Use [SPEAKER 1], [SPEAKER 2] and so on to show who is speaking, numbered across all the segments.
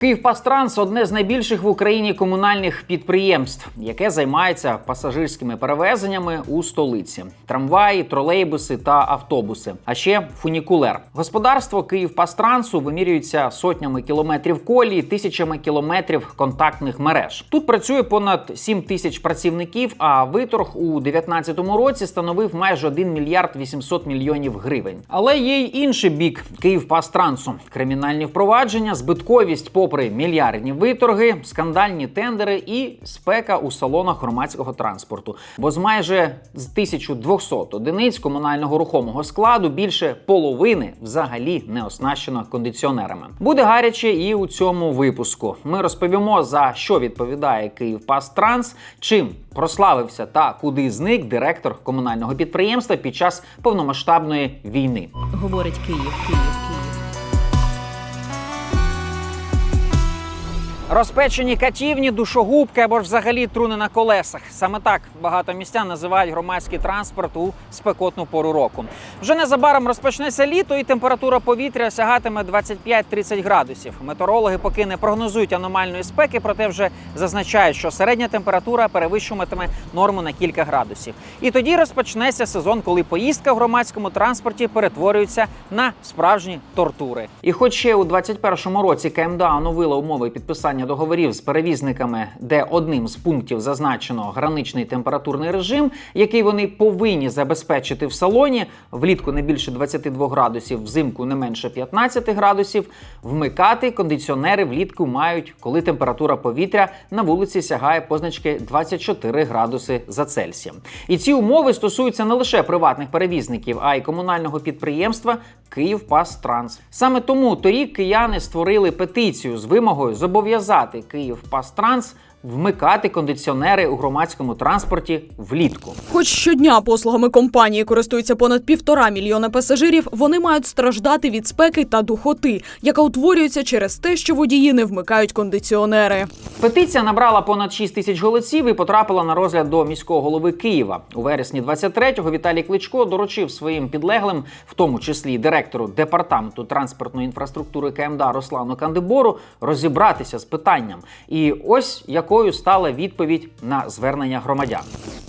[SPEAKER 1] Київпастранс одне з найбільших в Україні комунальних підприємств, яке займається пасажирськими перевезеннями у столиці: трамваї, тролейбуси та автобуси. А ще фунікулер. Господарство Київпастрансу вимірюється сотнями кілометрів колії, тисячами кілометрів контактних мереж. Тут працює понад 7 тисяч працівників. А виторг у 2019 році становив майже 1 мільярд 800 мільйонів гривень. Але є й інший бік Київпастрансу: кримінальні впровадження, збитковість попри мільярдні виторги, скандальні тендери і спека у салонах громадського транспорту. Бо з майже з 1200 одиниць комунального рухомого складу більше половини взагалі не оснащено кондиціонерами. Буде гаряче і у цьому випуску. Ми розповімо за що відповідає Київпастранс, чим прославився та куди зник директор комунального підприємства під час повномасштабної війни.
[SPEAKER 2] Говорить Київ, Київ,
[SPEAKER 1] Розпечені катівні, душогубки або ж взагалі труни на колесах. Саме так багато містян називають громадський транспорт у спекотну пору року. Вже незабаром розпочнеться літо, і температура повітря сягатиме 25-30 градусів. Метеорологи поки не прогнозують аномальної спеки, проте вже зазначають, що середня температура перевищуватиме норму на кілька градусів. І тоді розпочнеться сезон, коли поїздка в громадському транспорті перетворюється на справжні тортури. І хоч ще у 2021 році КМДА оновила умови підписання договорів з перевізниками, де одним з пунктів зазначено граничний температурний режим, який вони повинні забезпечити в салоні влітку не більше 22 градусів, взимку не менше 15 градусів. Вмикати кондиціонери влітку мають, коли температура повітря на вулиці сягає позначки 24 градуси за Цельсієм. І ці умови стосуються не лише приватних перевізників, а й комунального підприємства Київпастранс. Саме тому торік кияни створили петицію з вимогою зобов'язати Київпастранс вмикати кондиціонери у громадському транспорті влітку.
[SPEAKER 2] Хоч щодня послугами компанії користуються понад півтора мільйона пасажирів, вони мають страждати від спеки та духоти, яка утворюється через те, що водії не вмикають кондиціонери.
[SPEAKER 1] Петиція набрала понад 6 тисяч голосів і потрапила на розгляд до міського голови Києва. У вересні 23-го Віталій Кличко доручив своїм підлеглим, в тому числі директору департаменту транспортної інфраструктури КМДА Руслану Кандибору, розібратися з питанням. І ось якою стала відповідь на звернення громадян.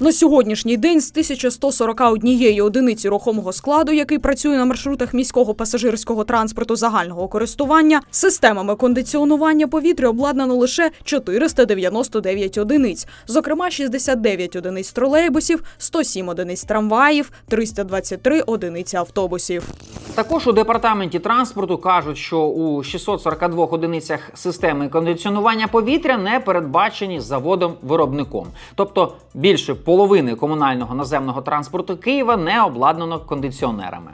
[SPEAKER 2] На сьогоднішній день з 1141 одиниці рухомого складу, який працює на маршрутах міського пасажирського транспорту загального користування, системами кондиціонування повітря обладнано лише 499 одиниць, зокрема 69 одиниць тролейбусів, 107 одиниць трамваїв, 323 одиниці автобусів.
[SPEAKER 1] Також у департаменті транспорту кажуть, що у 642 одиницях системи кондиціонування повітря не передбачені заводом-виробником. Тобто більше половини комунального наземного транспорту Києва не обладнано кондиціонерами.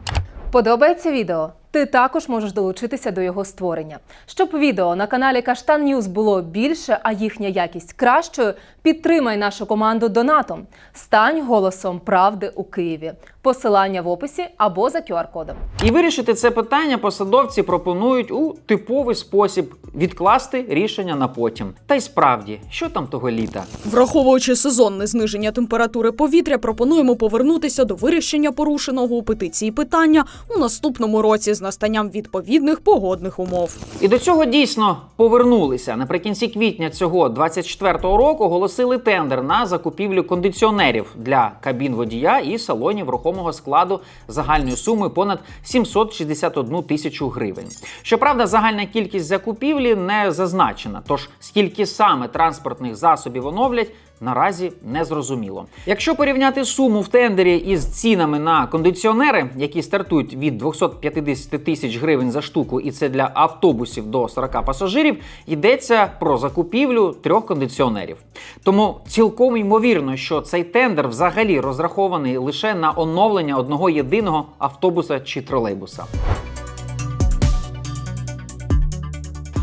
[SPEAKER 3] Подобається відео? Ти також можеш долучитися до його створення. Щоб відео на каналі Каштан Ньюз було більше, а їхня якість кращою, підтримай нашу команду донатом. Стань голосом правди у Києві. Посилання в описі або за QR-кодом.
[SPEAKER 1] І вирішити це питання посадовці пропонують у типовий спосіб відкласти рішення на потім. Та й справді, що там того літа?
[SPEAKER 2] Враховуючи сезонне зниження температури повітря, пропонуємо повернутися до вирішення порушеного у петиції питання у наступному році з настанням відповідних погодних умов.
[SPEAKER 1] І до цього дійсно повернулися. Наприкінці квітня цього 24-го року оголосили тендер на закупівлю кондиціонерів для кабін водія і салонів рухомого складу загальною сумою понад 761 тисячу гривень. Щоправда, загальна кількість закупівлі не зазначена. Тож скільки саме транспортних засобів оновлять. Наразі не зрозуміло. Якщо порівняти суму в тендері із цінами на кондиціонери, які стартують від 250 тисяч гривень за штуку, і це для автобусів до 40 пасажирів, йдеться про закупівлю трьох кондиціонерів. Тому цілком ймовірно, що цей тендер взагалі розрахований лише на оновлення одного єдиного автобуса чи тролейбуса.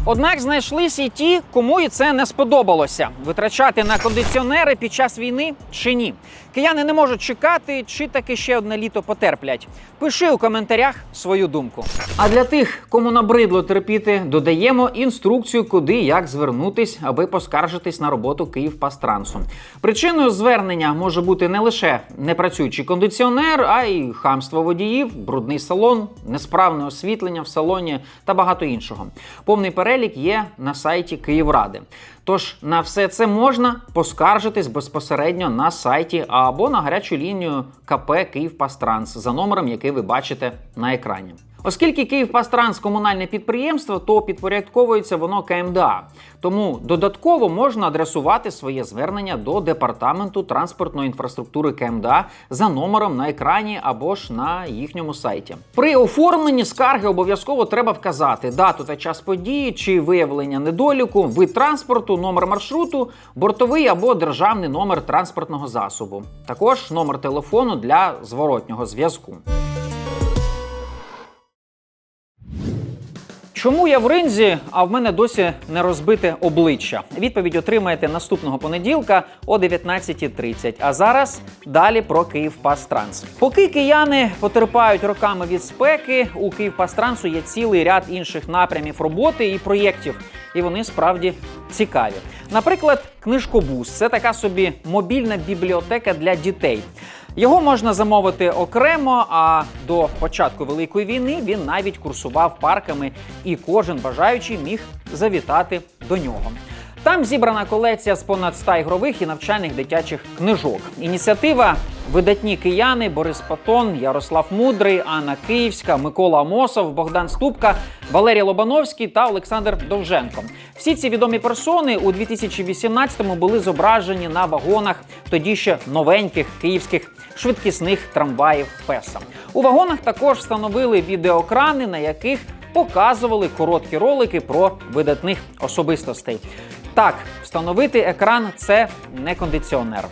[SPEAKER 1] Однак знайшлися і ті, кому і це не сподобалося витрачати на кондиціонери під час війни чи ні. Кияни не можуть чекати, чи таки ще одне літо потерплять. Пиши у коментарях свою думку. А для тих, кому набридло терпіти, додаємо інструкцію, куди як звернутись, аби поскаржитись на роботу Київпастрансу. Причиною звернення може бути не лише непрацюючий кондиціонер, а й хамство водіїв, брудний салон, несправне освітлення в салоні та багато іншого. Повний перелік є на сайті Київради. Тож на все це можна поскаржитись безпосередньо на сайті або на гарячу лінію КП Київпастранс за номером, який ви бачите на екрані. Оскільки Київпастранс комунальне підприємство, то підпорядковується воно КМДА. Тому додатково можна адресувати своє звернення до департаменту транспортної інфраструктури КМДА за номером на екрані або ж на їхньому сайті. При оформленні скарги обов'язково треба вказати дату та час події чи виявлення недоліку, вид транспорту, номер маршруту, бортовий або державний номер транспортного засобу. Також номер телефону для зворотнього зв'язку. Чому я в ринзі, а в мене досі не розбите обличчя? Відповідь отримаєте наступного понеділка о 19.30. А зараз далі про Київпастранс. Поки кияни потерпають роками від спеки, у Київпастрансу є цілий ряд інших напрямів роботи і проєктів, і вони справді цікаві. Наприклад, книжкобус це така собі мобільна бібліотека для дітей. Його можна замовити окремо, а до початку Великої війни він навіть курсував парками, і кожен бажаючий міг завітати до нього. Там зібрана колекція з понад 100 ігрових і навчальних дитячих книжок. Ініціатива видатні кияни Борис Патон, Ярослав Мудрий, Анна Київська, Микола Амосов, Богдан Ступка, Валерій Лобановський та Олександр Довженко. Всі ці відомі персони у 2018-му були зображені на вагонах тоді ще новеньких київських швидкісних трамваїв ПЕСА. У вагонах також встановили відеокрани, на яких показували короткі ролики про видатних особистостей. Так, встановити екран це не кондиціонер.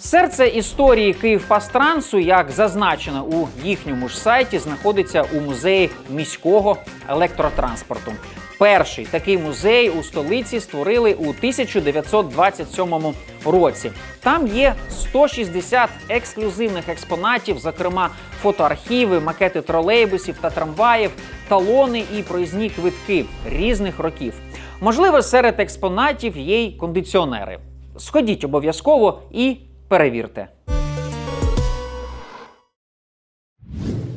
[SPEAKER 1] Серце історії Київпастрансу, як зазначено у їхньому ж сайті, знаходиться у музеї міського електротранспорту. Перший такий музей у столиці створили у 1927 році. Там є 160 ексклюзивних експонатів, зокрема фотоархіви, макети тролейбусів та трамваїв, талони і проїзні квитки різних років. Можливо, серед експонатів є й кондиціонери. Сходіть обов'язково і перевірте.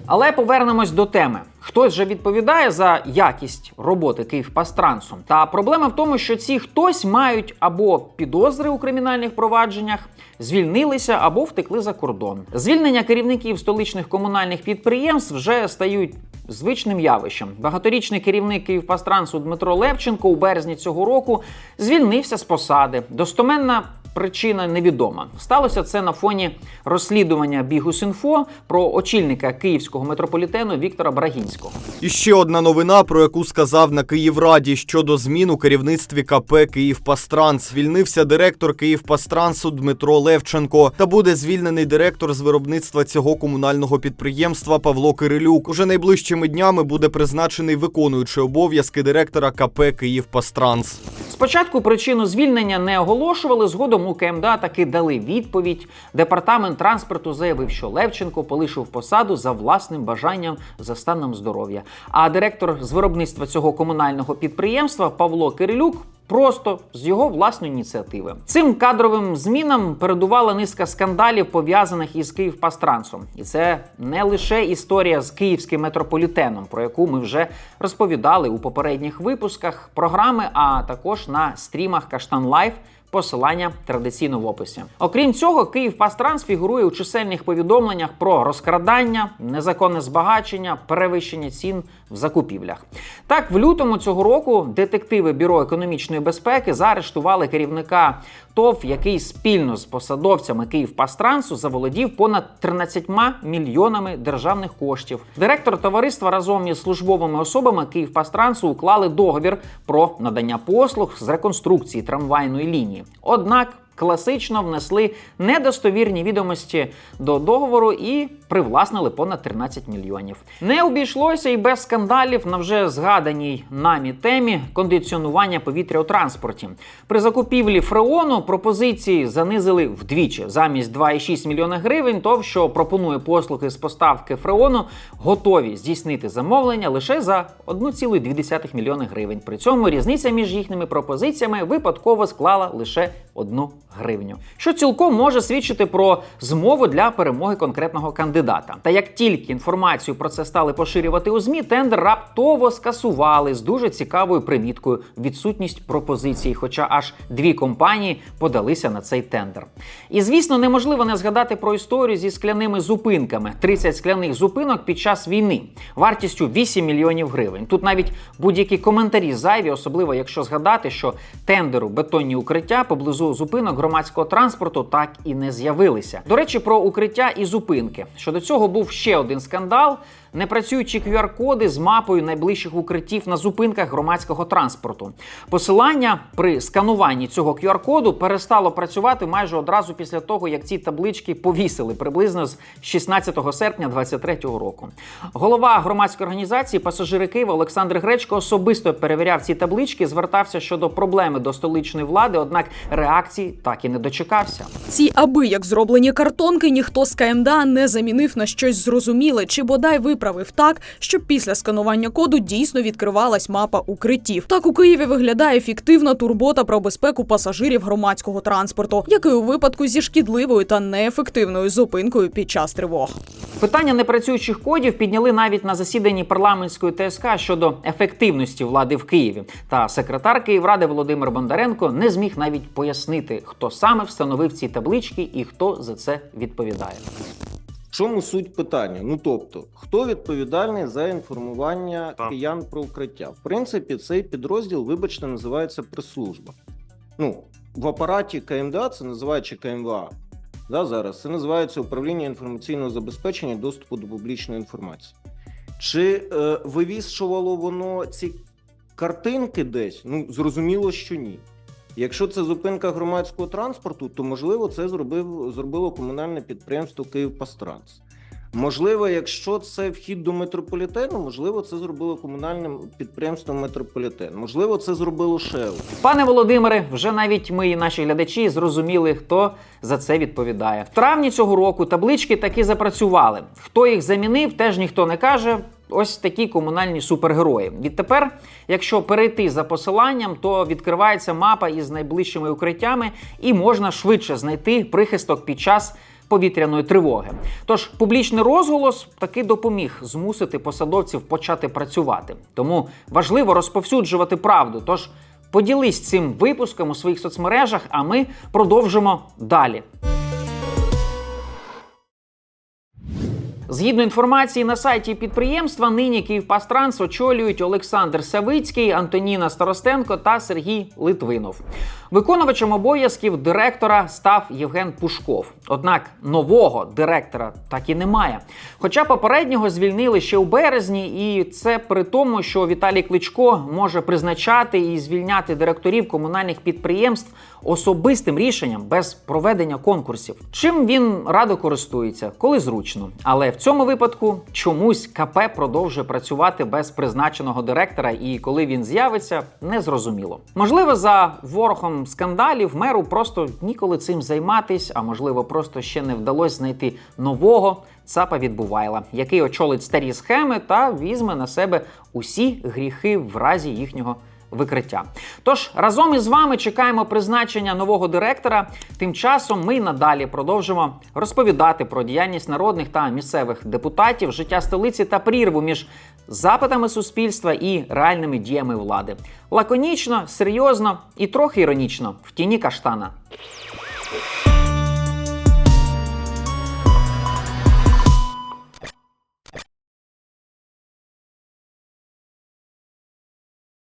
[SPEAKER 1] Але повернемось до теми. Хтось же відповідає за якість роботи Київпастрансу. Та проблема в тому, що ці хтось мають або підозри у кримінальних провадженнях, звільнилися або втекли за кордон. Звільнення керівників столичних комунальних підприємств вже стають звичним явищем. Багаторічний керівник Київпастрансу Дмитро Левченко у березні цього року звільнився з посади. Достоменна Причина невідома. Сталося це на фоні розслідування Бігус.Інфо про очільника київського метрополітену Віктора Брагінського.
[SPEAKER 4] І ще одна новина, про яку сказав на Київраді щодо змін у керівництві КП «Київпастранс». Звільнився директор Київпастрансу Дмитро Левченко та буде звільнений директор з виробництва цього комунального підприємства Павло Кирилюк. Уже найближчими днями буде призначений виконуючий обов'язки директора КП «Київпастранс».
[SPEAKER 1] Спочатку причину звільнення не оголошували. Згодом у КМДА таки дали відповідь. Департамент транспорту заявив, що Левченко полишив посаду за власним бажанням за станом здоров'я. А директор з виробництва цього комунального підприємства Павло Кирилюк. Просто з його власної ініціативи цим кадровим змінам передувала низка скандалів пов'язаних із Київпастрансом, і це не лише історія з київським метрополітеном, про яку ми вже розповідали у попередніх випусках програми, а також на стрімах Каштан Лайф. Посилання традиційно в описі. Окрім цього, Київпастранс фігурує у чисельних повідомленнях про розкрадання, незаконне збагачення, перевищення цін в закупівлях. Так, в лютому цього року детективи Бюро економічної безпеки заарештували керівника ТОВ, який спільно з посадовцями Київпастрансу заволодів понад 13 мільйонами державних коштів. Директор товариства разом із службовими особами Київпастрансу уклали договір про надання послуг з реконструкції трамвайної лінії. Однак класично внесли недостовірні відомості до договору і привласнили понад 13 мільйонів. Не обійшлося і без скандалів на вже згаданій намі темі кондиціонування повітря у транспорті. При закупівлі фреону пропозиції занизили вдвічі. Замість 2,6 мільйона гривень, ТОВ, що пропонує послуги з поставки фреону, готові здійснити замовлення лише за 1,2 мільйона гривень. При цьому різниця між їхніми пропозиціями випадково склала лише 1 гривню, що цілком може свідчити про змову для перемоги конкретного кандидата. Та як тільки інформацію про це стали поширювати у змі, тендер раптово скасували з дуже цікавою приміткою відсутність пропозиції, хоча аж дві компанії подалися на цей тендер. І звісно, неможливо не згадати про історію зі скляними зупинками: 30 скляних зупинок під час війни вартістю 8 мільйонів гривень. Тут навіть будь-які коментарі зайві, особливо якщо згадати, що тендеру бетонні укриття поблизу зупинок громадського транспорту так і не з'явилися. До речі, про укриття і зупинки. Щодо цього був ще один скандал. Непрацюючі QR-коди з мапою найближчих укриттів на зупинках громадського транспорту. Посилання при скануванні цього QR-коду перестало працювати майже одразу після того, як ці таблички повісили приблизно з 16 серпня 2023 року. Голова громадської організації пасажири Києва Олександр Гречко особисто перевіряв ці таблички, звертався щодо проблеми до столичної влади, однак реакції так і не дочекався.
[SPEAKER 2] Ці аби як зроблені картонки ніхто з КМДА не замінив на щось зрозуміле чи бодай виправив так, щоб після сканування коду дійсно відкривалась мапа укриттів. Так у Києві виглядає фіктивна турбота про безпеку пасажирів громадського транспорту, як і у випадку зі шкідливою та неефективною зупинкою під час тривог.
[SPEAKER 1] Питання непрацюючих кодів підняли навіть на засіданні парламентської ТСК щодо ефективності влади в Києві. Та секретар Київради Володимир Бондаренко не зміг навіть пояснити, хто саме встановив ці таблички і хто за це відповідає.
[SPEAKER 5] Чому суть питання? Ну тобто, хто відповідальний за інформування
[SPEAKER 6] Так.
[SPEAKER 5] киян про укриття? В принципі, цей підрозділ, вибачте, називається прес-служба. Ну, в апараті КМДА це називаючи КМВА. Да, зараз це називається управління інформаційного забезпечення доступу до публічної інформації. Чи е, вивішувало воно ці картинки десь? Ну, зрозуміло, що ні. Якщо це зупинка громадського транспорту, то можливо це зробив зробило комунальне підприємство Київпастранс. Можливо, якщо це вхід до метрополітену, можливо, це зробило комунальне підприємство Метрополітен. Можливо, це зробило ШЕУ.
[SPEAKER 1] Пане Володимире, вже навіть ми і наші глядачі зрозуміли, хто за це відповідає. В травні цього року таблички таки запрацювали. Хто їх замінив, теж ніхто не каже. Ось такі комунальні супергерої. Відтепер, якщо перейти за посиланням, то відкривається мапа із найближчими укриттями, і можна швидше знайти прихисток під час повітряної тривоги. Тож публічний розголос таки допоміг змусити посадовців почати працювати. Тому важливо розповсюджувати правду. Тож поділись цим випуском у своїх соцмережах, а ми продовжимо далі. Згідно інформації на сайті підприємства, нині Київпастранс очолюють Олександр Савицький, Антоніна Старостенко та Сергій Литвинов. Виконувачем обов'язків директора став Євген Пушков. Однак нового директора так і немає. Хоча попереднього звільнили ще у березні, і це при тому, що Віталій Кличко може призначати і звільняти директорів комунальних підприємств особистим рішенням без проведення конкурсів. Чим він радо користується, коли зручно. Але в цьому випадку чомусь КП продовжує працювати без призначеного директора, і коли він з'явиться, незрозуміло. Можливо, за ворохом скандалів меру просто ніколи цим займатись, а можливо, просто ще не вдалося знайти нового цапа відбувайла, який очолить старі схеми та візьме на себе усі гріхи в разі їхнього викриття. Тож разом із вами чекаємо призначення нового директора. Тим часом ми надалі продовжимо розповідати про діяльність народних та місцевих депутатів, життя столиці та прірву між запитами суспільства і реальними діями влади. Лаконічно, серйозно і трохи іронічно в тіні каштана.